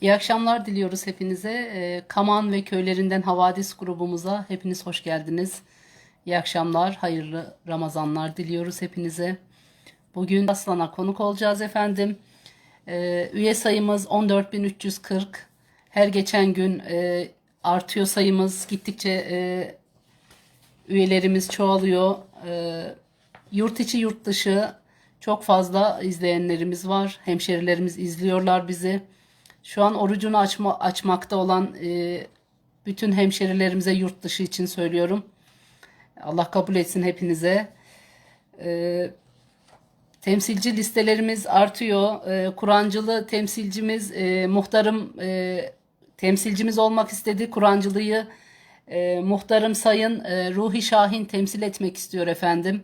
İyi akşamlar diliyoruz hepinize. Ee, Kaman ve köylerinden Havadis grubumuza hepiniz hoş geldiniz. İyi akşamlar, hayırlı Ramazanlar diliyoruz hepinize. Bugün Aslan'a konuk olacağız efendim. Ee, üye sayımız 14.340. Her geçen gün e, artıyor sayımız. Gittikçe e, üyelerimiz çoğalıyor. Ee, yurt içi yurt dışı çok fazla izleyenlerimiz var. Hemşerilerimiz izliyorlar bizi. Şu an orucunu açma, açmakta olan e, bütün hemşerilerimize yurt dışı için söylüyorum. Allah kabul etsin hepinize. Ee, temsilci listelerimiz artıyor. Ee, Kur'ancılı temsilcimiz, e, muhtarım e, temsilcimiz olmak istedi. Kur'ancılıyı e, muhtarım Sayın e, Ruhi Şahin temsil etmek istiyor efendim.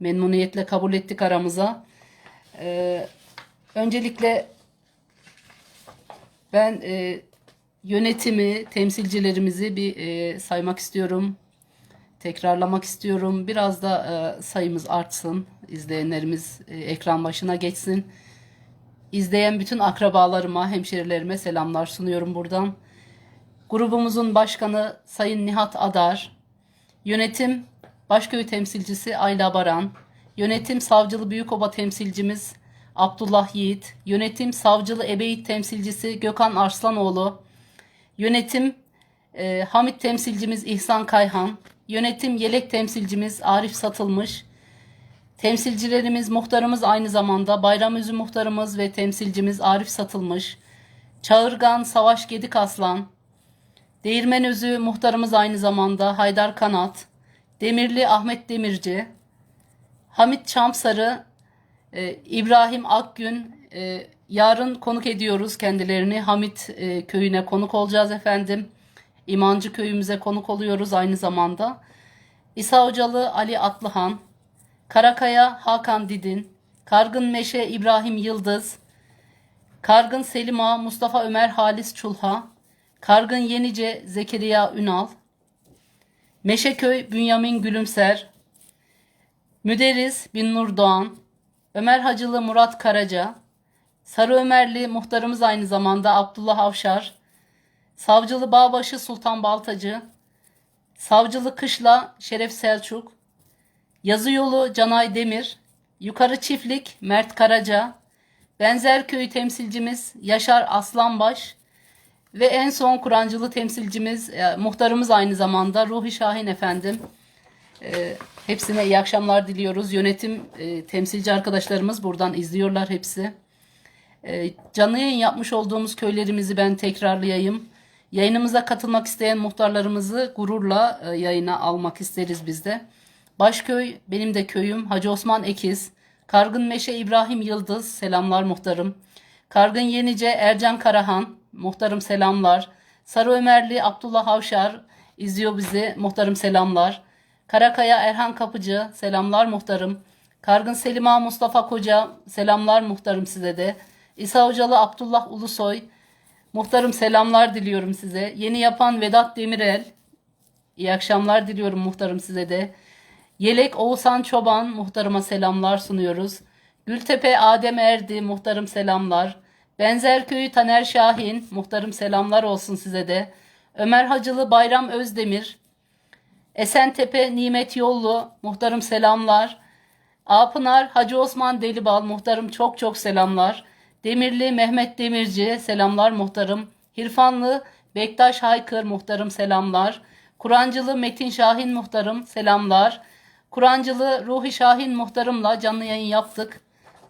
Memnuniyetle kabul ettik aramıza. Ee, öncelikle ben e, yönetimi, temsilcilerimizi bir e, saymak istiyorum. Tekrarlamak istiyorum. Biraz da e, sayımız artsın. İzleyenlerimiz e, ekran başına geçsin. İzleyen bütün akrabalarıma, hemşerilerime selamlar sunuyorum buradan. Grubumuzun başkanı Sayın Nihat Adar, yönetim Başköy temsilcisi Ayla Baran, yönetim Savcılı Büyükova temsilcimiz Abdullah Yiğit, yönetim Savcılı Ebeyit temsilcisi Gökhan Arslanoğlu, yönetim e, Hamit temsilcimiz İhsan Kayhan, yönetim Yelek temsilcimiz Arif Satılmış, temsilcilerimiz muhtarımız aynı zamanda Bayramözü muhtarımız ve temsilcimiz Arif Satılmış, Çağırgan Savaş Gedik Aslan, Değirmenözü muhtarımız aynı zamanda Haydar Kanat, Demirli Ahmet Demirci, Hamit Çamsarı, e, İbrahim Akgün, e, yarın konuk ediyoruz kendilerini. Hamit e, köyüne konuk olacağız efendim. İmancı köyümüze konuk oluyoruz aynı zamanda. İsa Hocalı Ali Atlıhan, Karakaya Hakan Didin, Kargın Meşe İbrahim Yıldız, Kargın Selim Ağa Mustafa Ömer Halis Çulha, Kargın Yenice Zekeriya Ünal, Meşeköy Bünyamin Gülümser, Müderiz Binnur Doğan, Ömer Hacılı Murat Karaca, Sarı Ömerli muhtarımız aynı zamanda Abdullah Avşar, Savcılı Bağbaşı Sultan Baltacı, Savcılı Kışla Şeref Selçuk, Yazı Yolu Canay Demir, Yukarı Çiftlik Mert Karaca, Benzerköy temsilcimiz Yaşar Aslanbaş ve en son Kur'ancılı temsilcimiz, e, muhtarımız aynı zamanda Ruhi Şahin efendim. E, hepsine iyi akşamlar diliyoruz. Yönetim e, temsilci arkadaşlarımız buradan izliyorlar hepsi. E, canlı yayın yapmış olduğumuz köylerimizi ben tekrarlayayım. Yayınımıza katılmak isteyen muhtarlarımızı gururla e, yayına almak isteriz biz de. Başköy benim de köyüm Hacı Osman Ekiz. Kargın Meşe İbrahim Yıldız selamlar muhtarım. Kargın Yenice Ercan Karahan muhtarım selamlar. Sarı Ömerli Abdullah Havşar izliyor bizi muhtarım selamlar. Karakaya Erhan Kapıcı selamlar muhtarım. Kargın Selima Mustafa Koca selamlar muhtarım size de. İsa Hocalı Abdullah Ulusoy muhtarım selamlar diliyorum size. Yeni yapan Vedat Demirel iyi akşamlar diliyorum muhtarım size de. Yelek Oğuzhan Çoban muhtarıma selamlar sunuyoruz. Gültepe Adem Erdi muhtarım selamlar. Benzerköyü Taner Şahin muhtarım selamlar olsun size de. Ömer Hacılı Bayram Özdemir. Esentepe Nimet Yollu muhtarım selamlar. Apınar Hacı Osman Delibal muhtarım çok çok selamlar. Demirli Mehmet Demirci selamlar muhtarım. Hirfanlı Bektaş Haykır muhtarım selamlar. Kur'ancılı Metin Şahin muhtarım selamlar. Kur'ancılı Ruhi Şahin muhtarımla canlı yayın yaptık.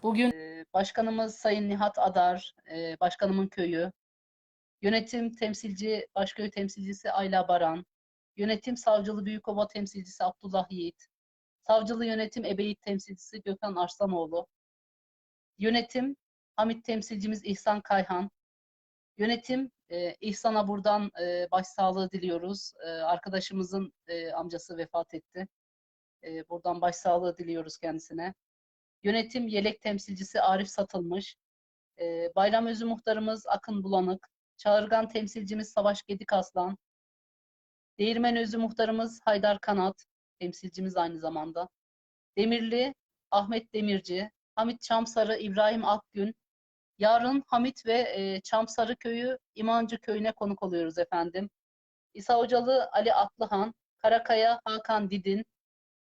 Bugün e, başkanımız Sayın Nihat Adar, e, başkanımın köyü, yönetim temsilci, başköy temsilcisi Ayla Baran, yönetim savcılı Büyükova temsilcisi Abdullah Yiğit, savcılı yönetim Ebeyit temsilcisi Gökhan Arslanoğlu, yönetim Hamit temsilcimiz İhsan Kayhan, yönetim e, İhsan'a buradan e, başsağlığı diliyoruz. E, arkadaşımızın e, amcası vefat etti. E, buradan başsağlığı diliyoruz kendisine. Yönetim yelek temsilcisi Arif Satılmış. E, Bayramözü muhtarımız Akın Bulanık. Çağırgan temsilcimiz Savaş Gedik Aslan. Değirmenözü muhtarımız Haydar Kanat. Temsilcimiz aynı zamanda. Demirli Ahmet Demirci. Hamit Çamsarı İbrahim Akgün. Yarın Hamit ve e, Çamsarı Köyü İmancı Köyü'ne konuk oluyoruz efendim. İsa Hocalı Ali Atlıhan, Karakaya Hakan Didin,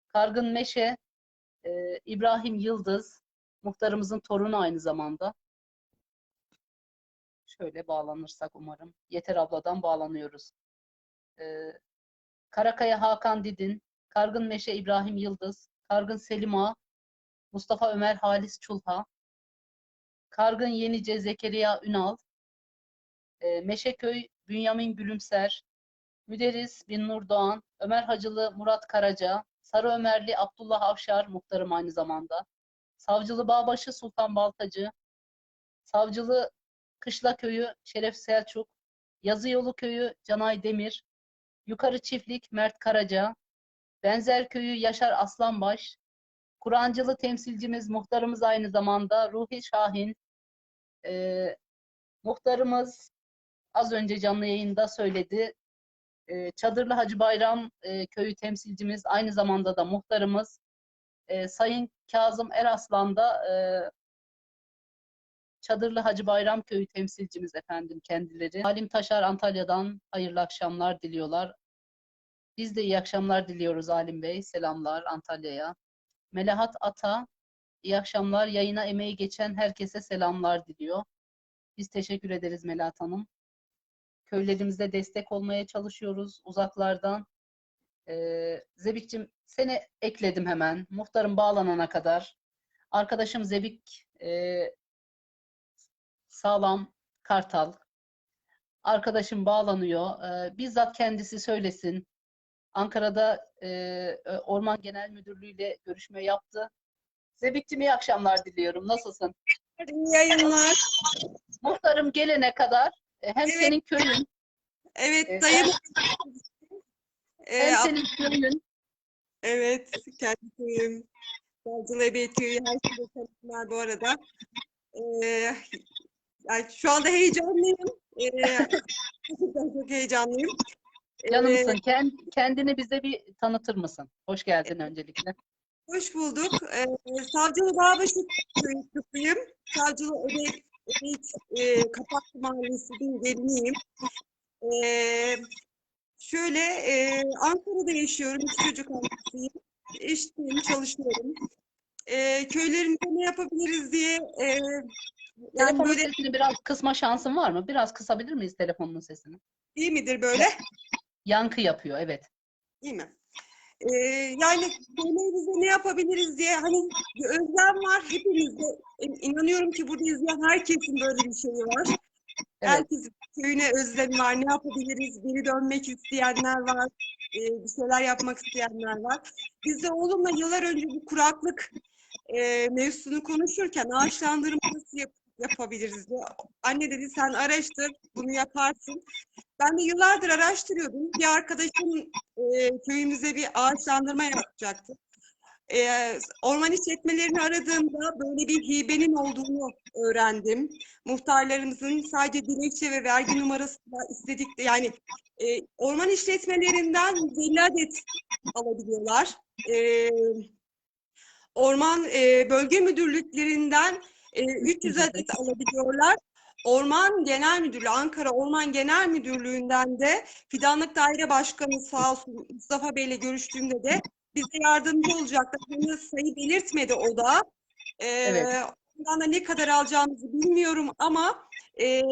Kargın Meşe, e, İbrahim Yıldız, muhtarımızın torunu aynı zamanda. Şöyle bağlanırsak umarım. Yeter abladan bağlanıyoruz. E, Karakaya Hakan Didin, Kargın Meşe İbrahim Yıldız, Kargın Selim Ağa, Mustafa Ömer Halis Çulha, Kargın Yenice Zekeriya Ünal, e, Meşeköy Bünyamin Gülümser, Müderris Bin Nur Doğan, Ömer Hacılı Murat Karaca, Sarı Ömerli Abdullah Avşar muhtarım aynı zamanda, Savcılı Bağbaşı Sultan Baltacı, Savcılı Kışla Köyü Şeref Selçuk, Yazıyolu Köyü Canay Demir, Yukarı Çiftlik Mert Karaca, Benzer Köyü Yaşar Aslanbaş, Kur'ancılı temsilcimiz, muhtarımız aynı zamanda Ruhi Şahin, Ee, muhtarımız az önce canlı yayında söyledi. Ee, Çadırlı Hacı Bayram e, köyü temsilcimiz, aynı zamanda da muhtarımız. Ee, Sayın Kazım Eraslan da e, Çadırlı Hacı Bayram köyü temsilcimiz efendim kendileri. Halim Taşar Antalya'dan hayırlı akşamlar diliyorlar. Biz de iyi akşamlar diliyoruz Halim Bey. Selamlar Antalya'ya. Melahat Ata, iyi akşamlar. Yayına emeği geçen herkese selamlar diliyor. Biz teşekkür ederiz Melahat Hanım. Köylerimizde destek olmaya çalışıyoruz uzaklardan. Ee, Zebik'cim seni ekledim hemen. Muhtarım bağlanana kadar. Arkadaşım Zebik e, Sağlam Kartal. Arkadaşım bağlanıyor. Ee, bizzat kendisi söylesin. Ankara'da e, Orman Genel Müdürlüğü ile görüşme yaptı. Zebik'cim iyi akşamlar diliyorum. Nasılsın? İyi yayınlar. Muhtarım gelene kadar e, hem Evet. senin köyün Evet Evet. dayım. Hem ab- senin köyün evet kendi köyüm. Savcılı Ebiyet Köyü her şeyde tanıtımlar bu arada. Ee, yani şu anda heyecanlıyım. Ee, gerçekten çok heyecanlıyım. Ee, canımsın. Kend- kendini bize bir tanıtır mısın? Hoş geldin öncelikle. hoş bulduk. Ee, Savcılı Bağbaşı Köyü kızıyım. Savcılı Ebiyet, Ebiyet e, Kapaklı Mahallesi'nin geliniyim. Ee, şöyle e, Ankara'da yaşıyorum. Üç çocuk annesiyim. Eşliyim, çalışıyorum. Ee, köylerimizde ne yapabiliriz diye e, yani Telefonun böyle sesini biraz kısma şansın var mı? Biraz kısabilir miyiz telefonun sesini? iyi midir böyle? Yankı yapıyor, evet. İyi mi? Ee, yani köylerimizde ne yapabiliriz diye hani bir özlem var hepimizde. E, İnanıyorum ki burada izleyen herkesin böyle bir şeyi var. Evet. Herkesin köyüne özlemi var. Ne yapabiliriz? Geri dönmek isteyenler var. e, bir şeyler yapmak isteyenler var. Biz de oğlumla yıllar önce bu kuraklık e, mevzusunu konuşurken ağaçlandırma nasıl yap- yapabiliriz diye. Anne dedi sen araştır, bunu yaparsın. Ben de yıllardır araştırıyordum. Bir arkadaşım e, köyümüze bir ağaçlandırma yapacaktı. E, orman işletmelerini aradığımda böyle bir hibenin olduğunu öğrendim. Muhtarlarımızın sadece dilekçe ve vergi numarası istedik yani e, orman işletmelerinden 50 adet alabiliyorlar. E, orman e, bölge müdürlüklerinden e, 300 adet alabiliyorlar. Orman Genel Müdürlüğü, Ankara Orman Genel Müdürlüğü'nden de Fidanlık Daire Başkanı sağ olsun Mustafa Bey'le görüştüğümde de bize yardımcı olacaklar. Henüz sayı belirtmedi o da. Ee, Evet. Ondan da ne kadar alacağımızı bilmiyorum ama e,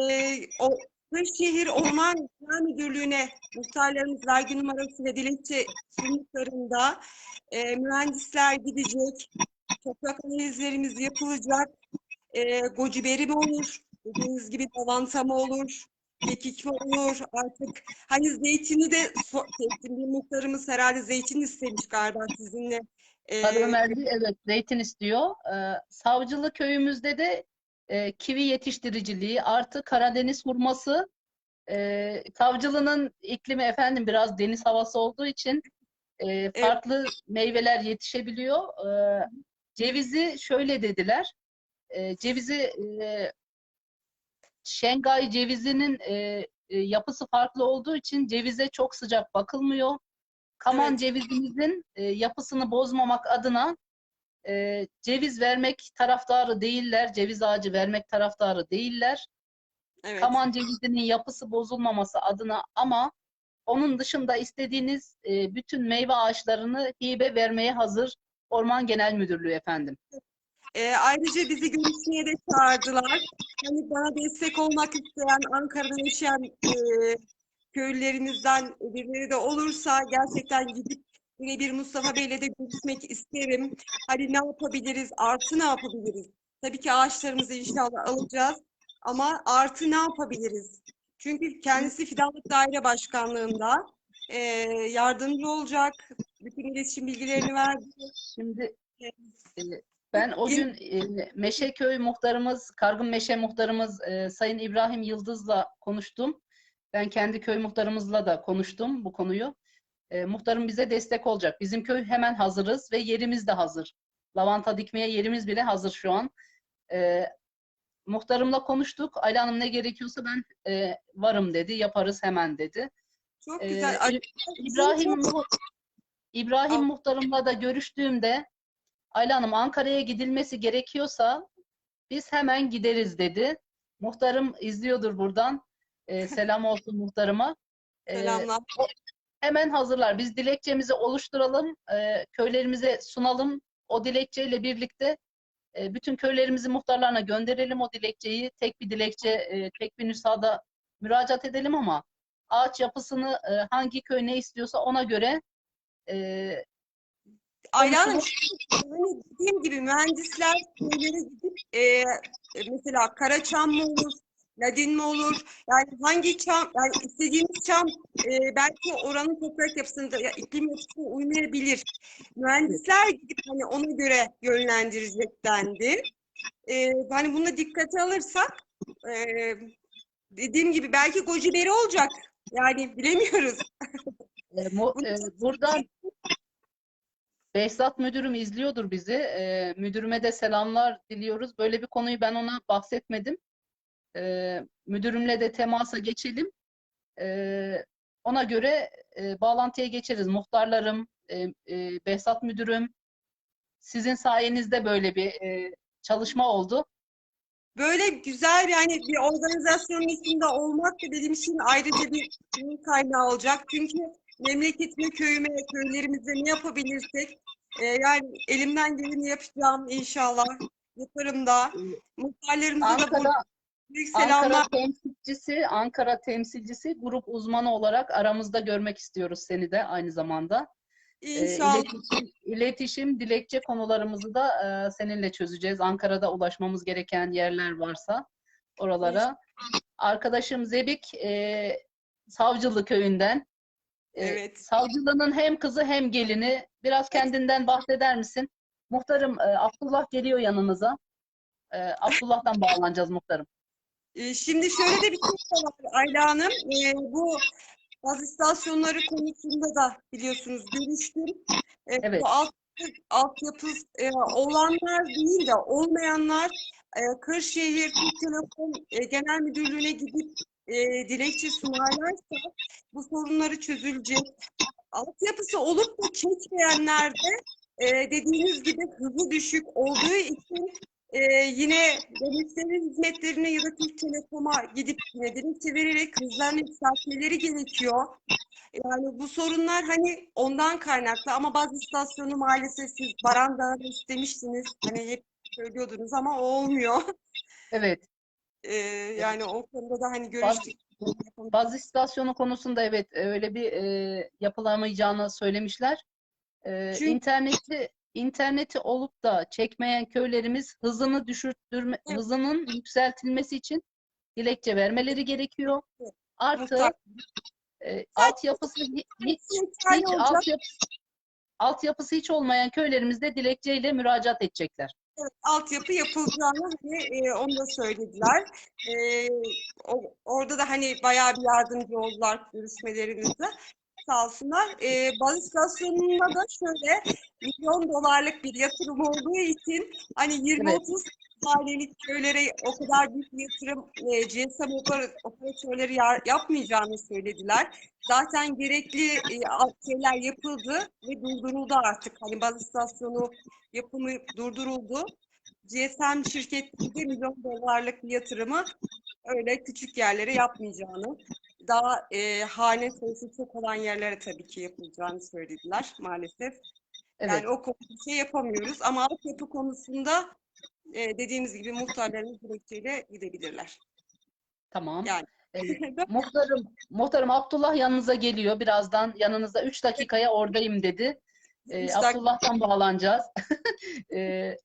o Kırşehir Orman Genel Müdürlüğü'ne muhtarlarımız vergi numarası ve dilekçe sunduklarında e, mühendisler gidecek, toprak analizlerimiz yapılacak, e, goji beri mi olur, dediğiniz gibi lavanta mı olur, kekik mi olur artık. Hani zeytini de bir muhtarımız herhalde zeytin istemiş galiba sizinle. E, Sarı Ömerli evet zeytin istiyor. Ee, Savcılı köyümüzde de e, kivi yetiştiriciliği artı Karadeniz hurması. E, Savcılı'nın iklimi efendim biraz deniz havası olduğu için e, farklı meyveler yetişebiliyor. E, cevizi şöyle dediler. E, cevizi e, Şengay cevizinin e, e, yapısı farklı olduğu için cevize çok sıcak bakılmıyor. Kaman Evet. cevizimizin e, yapısını bozmamak adına e, ceviz vermek taraftarı değiller, ceviz ağacı vermek taraftarı değiller. Evet. Kaman cevizinin yapısı bozulmaması adına ama onun dışında istediğiniz e, bütün meyve ağaçlarını hibe vermeye hazır Orman Genel Müdürlüğü efendim. Ee, ayrıca bizi görüşmeye de çağırdılar. Hani bana destek olmak isteyen Ankara'da yaşayan e, köylülerimizden birileri de olursa gerçekten gidip birebir Mustafa Bey'le de görüşmek isterim. Hani ne yapabiliriz, artı ne yapabiliriz? Tabii ki ağaçlarımızı inşallah alacağız ama artı ne yapabiliriz? Çünkü kendisi Fidanlık Daire Başkanlığında e, yardımcı olacak. Bütün iletişim bilgilerini verdi. Şimdi Evet. e, ben o gün e, Meşeköy muhtarımız, Kargın Meşe muhtarımız e, Sayın İbrahim Yıldız'la konuştum. Ben kendi köy muhtarımızla da konuştum bu konuyu. E, muhtarım bize destek olacak. Bizim köy hemen hazırız ve yerimiz de hazır. Lavanta dikmeye yerimiz bile hazır şu an. E, muhtarımla konuştuk. Ayla Hanım ne gerekiyorsa ben e, varım dedi. Yaparız hemen dedi. Çok Ee, güzel. Ay, İbrahim çok- İbrahim Al. muhtarımla da görüştüğümde Ayla Hanım Ankara'ya gidilmesi gerekiyorsa biz hemen gideriz dedi. Muhtarım izliyordur buradan. Ee, selam olsun muhtarıma. Ee, Selamlar. Hemen hazırlar. Biz dilekçemizi oluşturalım, e, köylerimize sunalım. O dilekçeyle birlikte e, bütün köylerimizi muhtarlarına gönderelim o dilekçeyi. Tek bir dilekçe, e, tek bir nüshada müracaat edelim ama ağaç yapısını e, hangi köy ne istiyorsa ona göre e, Ayla Hanım, hani dediğim gibi mühendisler köylere gidip e, mesela Karaçam mı olur, Ladin mi olur? Yani hangi çam, yani istediğimiz çam e, belki oranın toprak yapısında, ya iklim yapısına uymayabilir. Mühendisler gidip hani ona göre yönlendirecek dendi. E, hani bunu da dikkate alırsak e, dediğim gibi belki goji beri olacak. Yani bilemiyoruz. E, mu- e, buradan Behzat müdürüm izliyordur bizi. E, müdürüme de selamlar diliyoruz. Böyle bir konuyu ben ona bahsetmedim. E, müdürümle de temasa geçelim. E, ona göre e, bağlantıya geçeriz. Muhtarlarım, e, e, Behzat müdürüm, sizin sayenizde böyle bir e, çalışma oldu. Böyle güzel bir hani bir organizasyonun içinde olmak da benim için ayrıca bir kaynağı olacak. Çünkü memleketime, köyüme, köylerimize ne yapabilirsek e, yani elimden geleni yapacağım inşallah. Yaparım da. Muhtarlarımıza da Ankara, büyük. Ankara temsilcisi, Ankara temsilcisi grup uzmanı olarak aramızda görmek istiyoruz seni de aynı zamanda. Ee, İnşallah. iletişim, iletişim, dilekçe konularımızı da e, seninle çözeceğiz. Ankara'da ulaşmamız gereken yerler varsa oralara. Arkadaşım Zebik e, Savcılı köyünden. E, Evet. Savcılının hem kızı hem gelini. Biraz kendinden bahseder misin? Muhtarım e, Abdullah geliyor yanınıza. E, Abdullah'tan bağlanacağız muhtarım. Ee, Şimdi şöyle de bir şey var Ayla Hanım. Ee, bu gaz istasyonları konusunda da biliyorsunuz görüştüm. Ee, Evet. Bu alt, altyapı e, olanlar değil de olmayanlar e, Kırşehir Türk Telekom e, Genel Müdürlüğü'ne gidip e, dilekçe sunarlarsa bu sorunları çözülecek. Altyapısı olup da çekmeyenler de e, dediğiniz gibi hızı düşük olduğu için ee, yine devletlerin hizmetlerine ya da Türk Telekom'a gidip yine dilekçe vererek hızlarını yükseltmeleri gerekiyor. Yani bu sorunlar hani ondan kaynaklı ama bazı istasyonu maalesef siz Barandağ'da istemiştiniz. Hani hep söylüyordunuz ama o olmuyor. Evet. Ee, yani o konuda da hani görüştük. Baz istasyonu konusunda evet öyle bir e, yapılamayacağını söylemişler. E, Çünkü- interneti interneti olup da çekmeyen köylerimiz hızını düşürtürme Evet. hızının yükseltilmesi için dilekçe vermeleri gerekiyor. Evet. Artı Mutlaka. e, altyapısı hi- hiç hiç altyapısı altyapısı hiç olmayan köylerimizde dilekçeyle müracaat edecekler. Evet, altyapı yapılacağını hani e, onu da söylediler. E, o- orada da hani bayağı bir yardımcı oldular görüşmelerimizde. Sağ olsunlar. E, baz istasyonunda da şöyle milyon dolarlık bir yatırım olduğu için hani 20-30 halilik köylere o kadar büyük bir yatırım e, GSM oper- operatörleri yapmayacağını söylediler. Zaten gerekli e, şeyler yapıldı ve durduruldu artık. Hani baz istasyonu yapımı durduruldu. GSM şirketi de milyon dolarlık bir yatırımı öyle küçük yerlere yapmayacağını, daha e, hane sayısı çok olan yerlere tabii ki yapılacağını söylediler maalesef. Evet. Yani o konuda şey yapamıyoruz ama altyapı konusunda e, dediğimiz gibi muhtarlarımız dilekçeyle gidebilirler. Tamam. Yani. Evet. Muhtarım, muhtarım Abdullah yanınıza geliyor. Birazdan yanınızda 3 dakikaya oradayım dedi. Dakika. Abdullah'tan bağlanacağız. ee,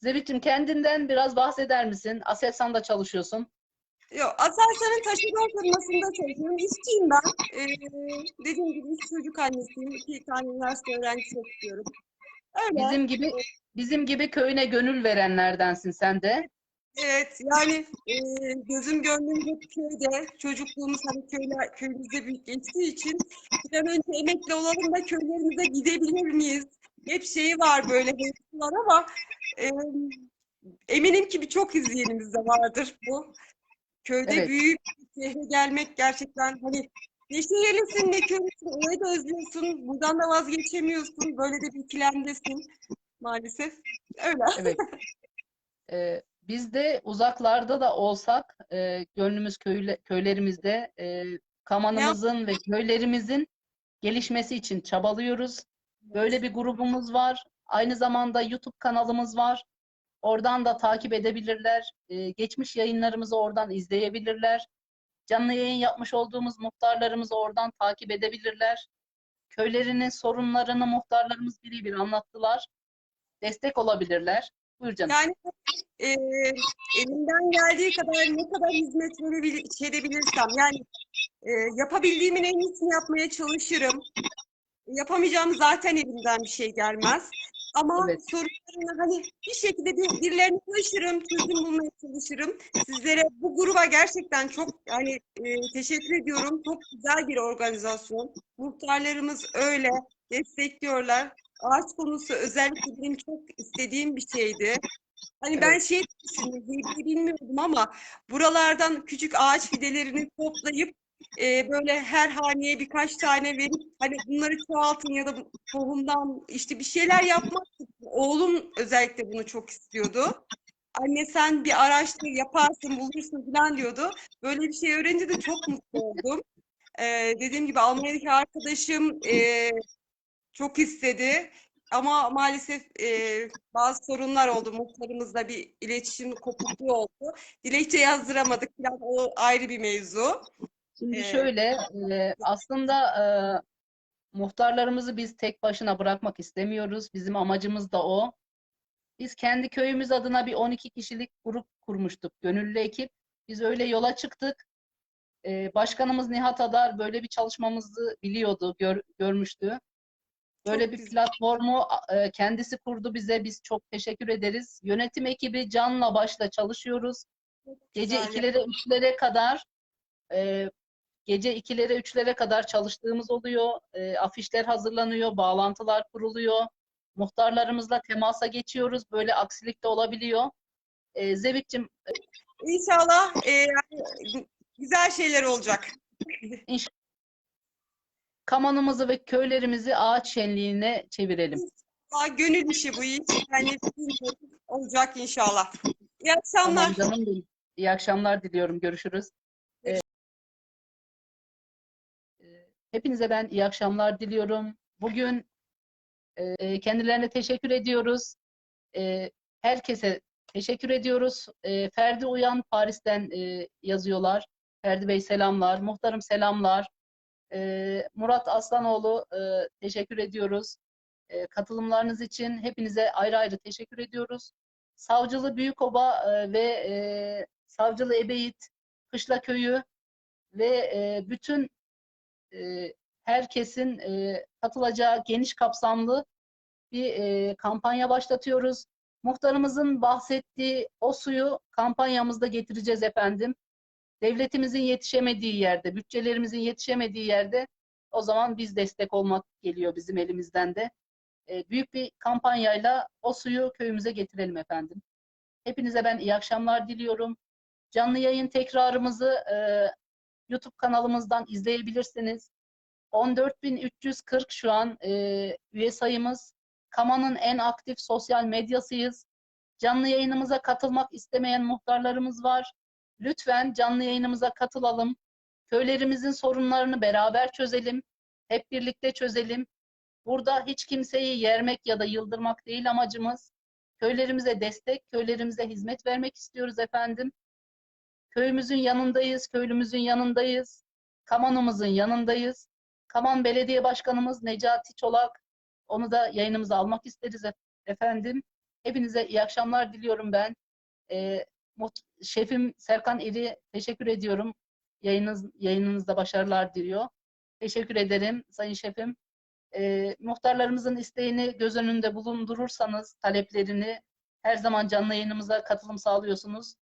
Zebit'ciğim kendinden biraz bahseder misin? Aselsan'da çalışıyorsun. Yok, Aselsan'ın taşeron firmasında çalışıyorum. İşçiyim ben. Ee, dediğim gibi üç çocuk annesiyim. İki tane üniversite öğrencisi okuyorum. Öyle. Bizim gibi bizim gibi köyüne gönül verenlerdensin sen de. Evet yani e, gözüm gönlüm hep köyde. Çocukluğumuz hani köyler, köyümüzde büyük geçtiği için bir an önce emekli olalım da köylerimize gidebilir miyiz? Hep şeyi var böyle var ama e, eminim ki birçok izleyenimizde vardır bu. Köyde Evet. büyüyüp şehre gelmek gerçekten hani ne şehirlisin ne köylüsün orayı da özlüyorsun. Buradan da vazgeçemiyorsun. Böyle de bir ikilemdesin maalesef. Öyle. Evet. Ee, biz de uzaklarda da olsak e, gönlümüz köyle, köylerimizde e, kamanımızın ve köylerimizin gelişmesi için çabalıyoruz. Böyle bir grubumuz var. Aynı zamanda YouTube kanalımız var. Oradan da takip edebilirler. Ee, geçmiş yayınlarımızı oradan izleyebilirler. Canlı yayın yapmış olduğumuz muhtarlarımızı oradan takip edebilirler. Köylerinin sorunlarını muhtarlarımız biri bir anlattılar. Destek olabilirler. Buyur canım. Yani e, elimden geldiği kadar ne kadar hizmet verebil edebilirsem yani e, yapabildiğimin en iyisini yapmaya çalışırım. Yapamayacağım zaten elimden bir şey gelmez. Ama Evet. sorunlarını hani bir şekilde bir, birilerine ulaşırım, çözüm bulmaya çalışırım. Sizlere bu gruba gerçekten çok yani e, teşekkür ediyorum. Çok güzel bir organizasyon. Muhtarlarımız öyle destekliyorlar. Ağaç konusu özellikle benim çok istediğim bir şeydi. Hani ben şey düşündüm, bilmiyordum ama buralardan küçük ağaç fidelerini toplayıp e, böyle her haneye birkaç tane verip hani bunları çoğaltın ya da tohumdan işte bir şeyler yapmak. Oğlum özellikle bunu çok istiyordu. Anne sen bir araştır, yaparsın, bulursun falan diyordu. Böyle bir şey öğrenince de çok mutlu oldum. E, dediğim gibi Almanya'daki arkadaşım e, çok istedi. Ama maalesef e, bazı sorunlar oldu. Muhtarımızla bir iletişim kopukluğu oldu. Dilekçe yazdıramadık falan. O ayrı bir mevzu. Şimdi Ee, şöyle e, aslında e, muhtarlarımızı biz tek başına bırakmak istemiyoruz. Bizim amacımız da o. Biz kendi köyümüz adına bir 12 kişilik grup kurmuştuk. Gönüllü ekip. Biz öyle yola çıktık. E, başkanımız Nihat Adar böyle bir çalışmamızı biliyordu, gör- görmüştü. Böyle Çok bir güzel. platformu e, kendisi kurdu bize. Biz çok teşekkür ederiz. Yönetim ekibi canla başla çalışıyoruz. Gece Güzel. ikilere, üçlere kadar e, gece ikilere, üçlere kadar çalıştığımız oluyor. E, afişler hazırlanıyor, bağlantılar kuruluyor. Muhtarlarımızla temasa geçiyoruz. Böyle aksilik de olabiliyor. E, Zebik'cim İnşallah e, yani güzel şeyler olacak. kamanımızı ve köylerimizi ağaç şenliğine çevirelim. Aa, gönül işi bu iş. Yani olacak inşallah. İyi akşamlar. Tamam canım benim. İyi akşamlar diliyorum. Görüşürüz. Hepinize ben iyi akşamlar diliyorum. Bugün e, kendilerine teşekkür ediyoruz. E, herkese teşekkür ediyoruz. E, Ferdi Uyan Paris'ten e, yazıyorlar. Ferdi Bey selamlar. Muhtarım selamlar. E, Murat Aslanoğlu e, teşekkür ediyoruz. E, katılımlarınız için hepinize ayrı ayrı teşekkür ediyoruz. Savcılı Büyükoba e, ve e, Savcılı Ebeyit, Kışla Köyü ve e, bütün e, herkesin e, katılacağı geniş kapsamlı bir e, kampanya başlatıyoruz. Muhtarımızın bahsettiği o suyu kampanyamızda getireceğiz efendim. Devletimizin yetişemediği yerde, bütçelerimizin yetişemediği yerde o zaman biz destek olmak geliyor bizim elimizden de. Büyük bir kampanyayla o suyu köyümüze getirelim efendim. Hepinize ben iyi akşamlar diliyorum. Canlı yayın tekrarımızı YouTube kanalımızdan izleyebilirsiniz. 14.340 şu an e, üye sayımız. Kama'nın en aktif sosyal medyasıyız. Canlı yayınımıza katılmak istemeyen muhtarlarımız var. Lütfen canlı yayınımıza katılalım. Köylerimizin sorunlarını beraber çözelim. Hep birlikte çözelim. Burada hiç kimseyi yermek ya da yıldırmak değil amacımız. Köylerimize destek, köylerimize hizmet vermek istiyoruz efendim. Köyümüzün yanındayız, köylümüzün yanındayız. Kamanımızın yanındayız. Kaman Belediye Başkanımız Necati Çolak. Onu da yayınımıza almak isteriz e- efendim. Hepinize iyi akşamlar diliyorum ben. Mut- şefim Serkan İri teşekkür ediyorum. Yayınınız, yayınınızda başarılar diliyor. Teşekkür ederim Sayın Şefim. Ee, muhtarlarımızın isteğini göz önünde bulundurursanız, taleplerini her zaman canlı yayınımıza katılım sağlıyorsunuz.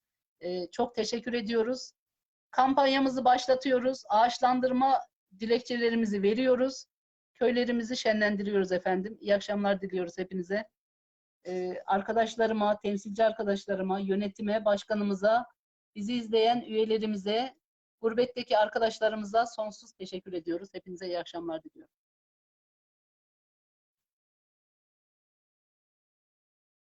Ee, çok teşekkür ediyoruz. Kampanyamızı başlatıyoruz. Ağaçlandırma dilekçelerimizi veriyoruz. Köylerimizi şenlendiriyoruz efendim. İyi akşamlar diliyoruz hepinize. Ee, arkadaşlarıma, temsilci arkadaşlarıma, yönetime, başkanımıza, bizi izleyen üyelerimize, gurbetteki arkadaşlarımıza sonsuz teşekkür ediyoruz. Hepinize iyi akşamlar diliyorum.